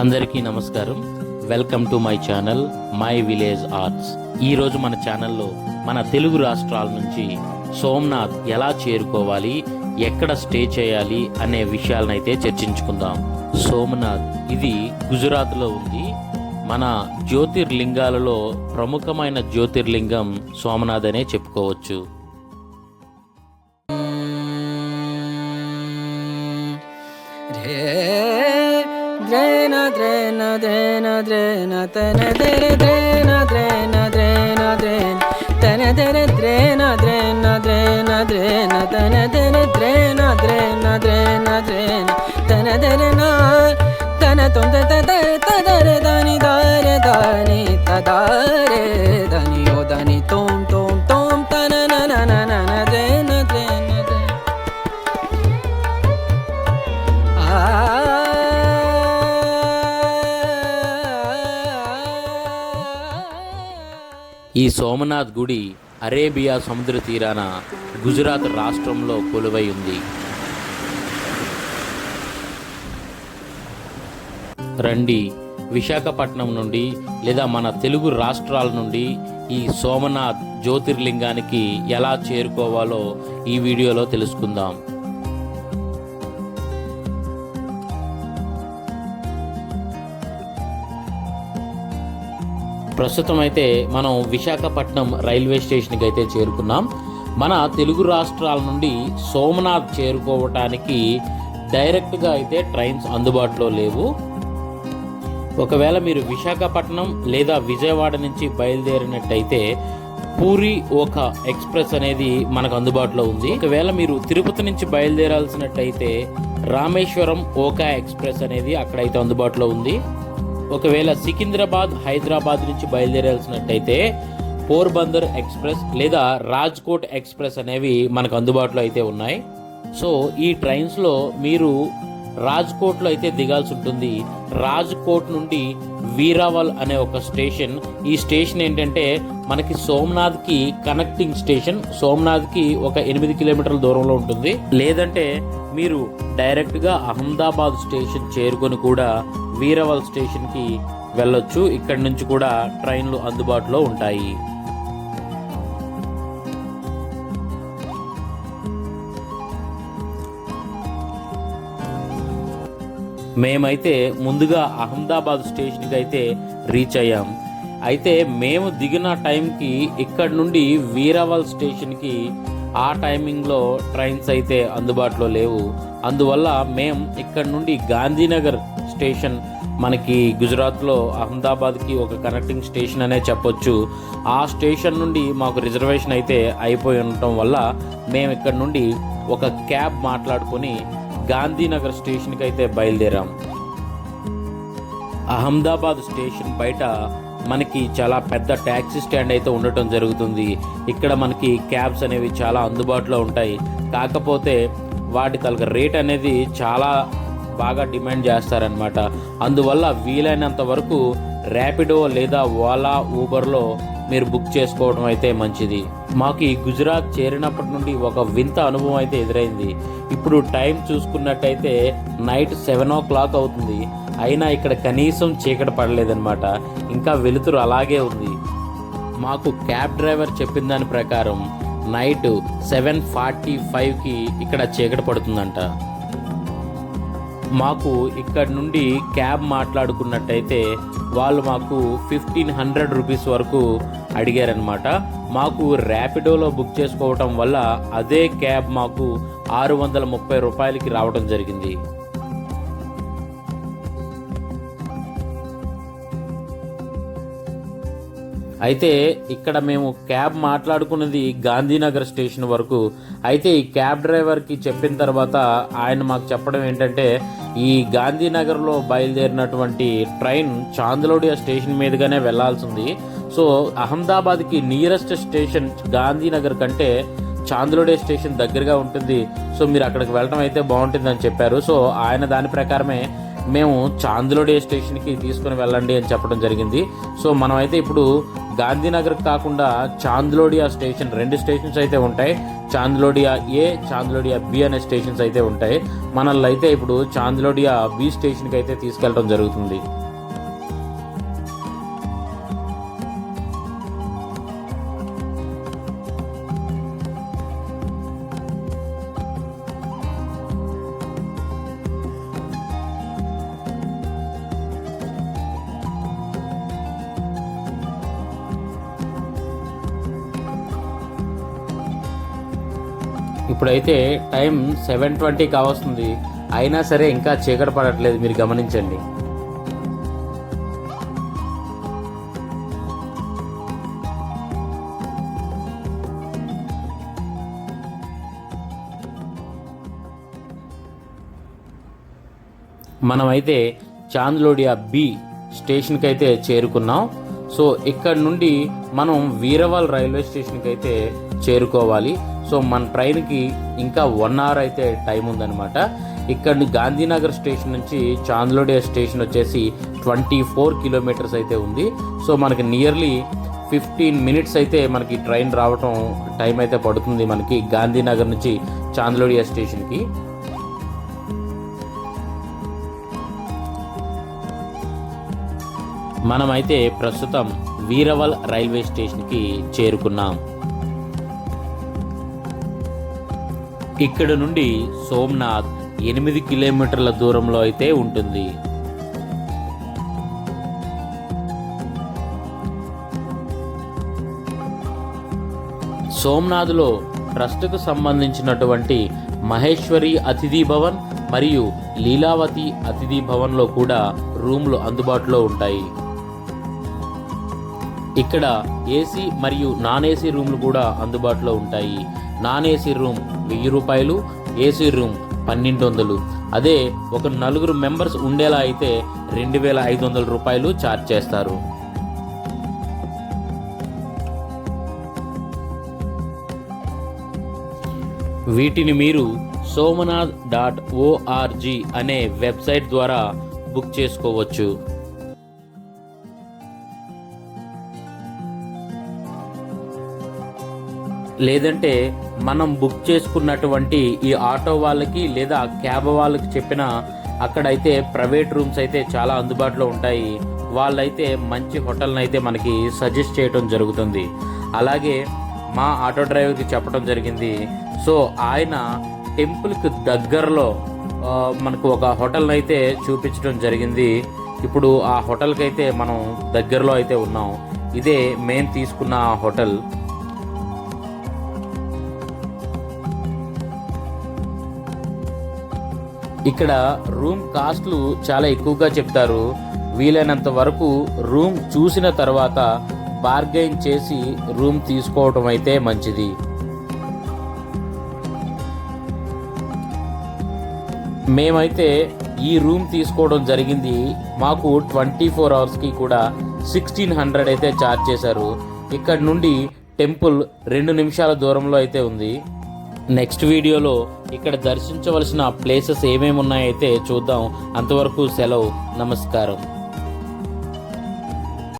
అందరికీ నమస్కారం. Welcome to my channel my village arts ఈరోజు మన ఛానల్లో మన తెలుగు రాష్ట్రాల నుంచి సోమనాథ్ ఎలా చేరుకోవాలి ఎక్కడ స్టే చేయాలి అనే విషయాలనైతే చర్చించుకుందాం. సోమనాథ్ ఇది గుజరాత్లో ఉంది. మన జ్యోతిర్లింగాలలో ప్రముఖమైన జ్యోతిర్లింగం సోమనాథ్ అనే చెప్పుకోవచ్చు. ದ್ರೇನ ದ್ರೇನ ದ್ರೇನ ದ್ರೇನ ತನ ತೆರೆ ದ್ರೇನ ದ್ರೇನ ದ್ರೇನ ದ್ರೇನ ತನ ತೆರೆ ದ್ರೇನ ದ್ರೇನ ದ್ರೇನ ದ್ರೇನ ತನ ತೆರೆ ದ್ರೇನ ದ್ರೇನ ದ್ರೇನ ದ್ರೇನ ತನ ತೆರೆ ನಾ ತನ ತೊಂದರೆ ತದರೆ ತದರೆ ದಾನಿ ದಾರೆ ದಾನಿ ತದಾರೆ ఈ సోమనాథ్ గుడి అరేబియా సముద్ర తీరాన గుజరాత్ రాష్ట్రంలో కొలువై ఉంది. రండి విశాఖపట్నం నుండి లేదా మన తెలుగు రాష్ట్రాల నుండి ఈ సోమనాథ్ జ్యోతిర్లింగానికి ఎలా చేరుకోవాలో ఈ వీడియోలో తెలుసుకుందాం. ప్రస్తుతం అయితే మనం విశాఖపట్నం రైల్వే స్టేషన్కి అయితే చేరుకున్నాం. మన తెలుగు రాష్ట్రాల నుండి సోమనాథ్ చేరుకోవటానికి డైరెక్ట్గా అయితే ట్రైన్స్ అందుబాటులో లేవు. ఒకవేళ మీరు విశాఖపట్నం లేదా విజయవాడ నుంచి బయలుదేరినట్టయితే పూరి ఒక ఎక్స్ప్రెస్ అనేది మనకు అందుబాటులో ఉంది. ఒకవేళ మీరు తిరుపతి నుంచి బయలుదేరాల్సినట్టయితే రామేశ్వరం ఓకా ఎక్స్ప్రెస్ అనేది అక్కడైతే అందుబాటులో ఉంది. ఒకవేళ సికింద్రాబాద్ హైదరాబాద్ నుంచి బయలుదేరాల్సినట్టయితే పోర్బందర్ ఎక్స్ప్రెస్ లేదా రాజ్కోట్ ఎక్స్ప్రెస్ అనేవి మనకు అందుబాటులో అయితే ఉన్నాయి. సో ఈ ట్రైన్స్లో మీరు రాజ్కోట్లో అయితే దిగాల్సి ఉంటుంది. రాజ్కోట్ నుండి వీరావల్ అనే ఒక స్టేషన్. ఈ స్టేషన్ ఏంటంటే మనకి సోమనాథ్కి కనెక్టింగ్ స్టేషన్. సోమనాథ్కి ఒక ఎనిమిది కిలోమీటర్ల దూరంలో ఉంటుంది. లేదంటే మీరు డైరెక్ట్గా అహ్మదాబాద్ స్టేషన్ చేరుకొని కూడా వీరవల్ స్టేషన్కి వెళ్ళొచ్చు. ఇక్కడి నుంచి కూడా ట్రైన్లు అందుబాటులో ఉంటాయి. మేమైతే ముందుగా అహ్మదాబాద్ స్టేషన్కి అయితే రీచ్ అయ్యాం. అయితే మేము దిగిన టైంకి ఇక్కడ నుండి వీరావల్ స్టేషన్కి ఆ టైమింగ్లో ట్రైన్స్ అయితే అందుబాటులో లేవు. అందువల్ల మేము ఇక్కడ నుండి గాంధీనగర్ స్టేషన్ మనకి గుజరాత్లో అహ్మదాబాద్కి ఒక కనెక్టింగ్ స్టేషన్ అనే చెప్పొచ్చు. ఆ స్టేషన్ నుండి మాకు రిజర్వేషన్ అయితే అయిపోయి ఉండటం వల్ల మేము ఇక్కడ నుండి ఒక క్యాబ్ మాట్లాడుకొని గాంధీనగర్ స్టేషన్కి అయితే బయలుదేరాం. అహ్మదాబాద్ స్టేషన్ బయట మనకి చాలా పెద్ద ట్యాక్సీ స్టాండ్ అయితే ఉండటం జరుగుతుంది. ఇక్కడ మనకి క్యాబ్స్ అనేవి చాలా అందుబాటులో ఉంటాయి. కాకపోతే వాటి తలక రేట్ అనేది చాలా బాగా డిమాండ్ చేస్తారనమాట అందువల్ల వీలైనంత వరకు ర్యాపిడో లేదా ఓలా ఊబర్లో మీరు బుక్ చేసుకోవడం అయితే మంచిది. మాకు ఈ గుజరాత్ చేరినప్పటి నుండి ఒక వింత అనుభవం అయితే ఎదురైంది. ఇప్పుడు టైం చూసుకున్నట్టయితే నైట్ సెవెన్ ఓ క్లాక్ అవుతుంది. అయినా ఇక్కడ కనీసం చీకటి పడలేదన్నమాట. ఇంకా వెలుతురు అలాగే ఉంది. మాకు క్యాబ్ డ్రైవర్ చెప్పిన దాని ప్రకారం నైట్ సెవెన్ ఫార్టీ ఫైవ్కి ఇక్కడ చీకటి పడుతుందంట. మాకు ఇక్కడ నుండి క్యాబ్ మాట్లాడుకున్నట్టయితే వాళ్ళు మాకు ఫిఫ్టీన్ హండ్రెడ్ రూపీస్ వరకు అడిగారనమాట మాకు ర్యాపిడోలో బుక్ చేసుకోవటం వల్ల అదే క్యాబ్ మాకు ఆరు వందల ముప్పై రూపాయలకి రావడం జరిగింది. అయితే ఇక్కడ మేము క్యాబ్ మాట్లాడుకున్నది గాంధీనగర్ స్టేషన్ వరకు. అయితే ఈ క్యాబ్ డ్రైవర్కి చెప్పిన తర్వాత ఆయన మాకు చెప్పడం ఏంటంటే ఈ గాంధీనగర్లో బయలుదేరినటువంటి ట్రైన్ చాందలోడియా స్టేషన్ మీదుగానే వెళ్ళాల్సింది. సో అహ్మదాబాద్కి నియరెస్ట్ స్టేషన్ గాంధీనగర్ కంటే చాందులోడే స్టేషన్ దగ్గరగా ఉంటుంది. సో మీరు అక్కడికి వెళ్ళడం అయితే బాగుంటుందని చెప్పారు. సో ఆయన దాని ప్రకారమే మేము చాందులోడే స్టేషన్కి తీసుకుని వెళ్ళండి అని చెప్పడం జరిగింది. సో మనమైతే ఇప్పుడు గాంధీనగర్ కాకుండా చాంద్లోడియా స్టేషన్ రెండు స్టేషన్స్ అయితే ఉంటాయి. చాంద్లోడియా ఏ చాంద్లోడియా బి అనే స్టేషన్స్ అయితే ఉంటాయి. మనల్ని అయితే ఇప్పుడు చాంద్లోడియా బి స్టేషన్కి అయితే తీసుకెళ్ళడం జరుగుతుంది. ఇప్పుడైతే టైం సెవెన్ ట్వంటీ కావస్తుంది. అయినా సరే ఇంకా చీకటి పడట్లేదు మీరు గమనించండి. మనమైతే చాంద్లోడియా బి స్టేషన్కి అయితే చేరుకున్నాం. సో ఇక్కడ నుండి మనం వీరవాల్ రైల్వే స్టేషన్కి అయితే చేరుకోవాలి. సో మన ట్రైన్కి ఇంకా వన్ అవర్ అయితే టైం ఉందన్నమాట. ఇక్కడ గాంధీనగర్ స్టేషన్ నుంచి చాంద్లోడియా స్టేషన్ వచ్చేసి ట్వంటీ ఫోర్ కిలోమీటర్స్ అయితే ఉంది. సో మనకి నియర్లీ ఫిఫ్టీన్ మినిట్స్ అయితే మనకి ట్రైన్ రావటం టైం అయితే పడుతుంది మనకి గాంధీనగర్ నుంచి చాంద్లోడియా స్టేషన్కి. మనమైతే ప్రస్తుతం వీరవల్ రైల్వే స్టేషన్కి చేరుకున్నాం. ఇక్కడ నుండి సోమ్నాథ్ ఎనిమిది కిలోమీటర్ల దూరంలో అయితే ఉంటుంది. సోమనాథ్లో ట్రస్ట్కు సంబంధించినటువంటి మహేశ్వరి అతిథి భవన్ మరియు లీలావతి అతిథి భవన్లో కూడా రూమ్లు అందుబాటులో ఉంటాయి. ఇక్కడ ఏసీ మరియు నాన్ ఏసీ రూమ్లు కూడా అందుబాటులో ఉంటాయి. నాన్ ఏసీ రూమ్ వెయ్యి రూపాయలు ఏసీ రూమ్ పన్నెండు వందలు. అదే ఒక నలుగురు మెంబర్స్ ఉండేలా అయితే రెండు వేల ఐదు వందల రూపాయలు ఛార్జ్ చేస్తారు. వీటిని మీరు సోమనాథ్ డాట్ ఓఆర్జీ అనే వెబ్సైట్ ద్వారా బుక్ చేసుకోవచ్చు. లేదంటే మనం బుక్ చేసుకున్నటువంటి ఈ ఆటో వాళ్ళకి లేదా క్యాబ్ వాళ్ళకి చెప్పిన అక్కడైతే ప్రైవేట్ రూమ్స్ అయితే చాలా అందుబాటులో ఉంటాయి. వాళ్ళైతే మంచి హోటల్ని అయితే మనకి సజెస్ట్ చేయడం జరుగుతుంది. అలాగే మా ఆటో డ్రైవర్కి చెప్పడం జరిగింది. సో ఆయన టెంపుల్కి దగ్గరలో మనకు ఒక హోటల్ని అయితే చూపించడం జరిగింది. ఇప్పుడు ఆ హోటల్కి అయితే మనం దగ్గరలో అయితే ఉన్నాం. ఇదే మేము తీసుకున్న ఆ హోటల్. ఇక్కడ రూమ్ కాస్ట్లు చాలా ఎక్కువగా చెప్తారు. వీలైనంత వరకు రూమ్ చూసిన తర్వాత బార్గెయిన్ చేసి రూమ్ తీసుకోవటం అయితే మంచిది. మేమైతే ఈ రూమ్ తీసుకోవడం జరిగింది. మాకు ట్వంటీ ఫోర్ అవర్స్కి కూడా సిక్స్టీన్ హండ్రెడ్ అయితే ఛార్జ్ చేశారు. ఇక్కడ నుండి టెంపుల్ రెండు నిమిషాల దూరంలో అయితే ఉంది. నెక్స్ట్ వీడియోలో ఇక్కడ దర్శించవలసిన ప్లేసెస్ ఏమేమి ఉన్నాయైతే చూద్దాం. అంతవరకు సెలవు. నమస్కారం.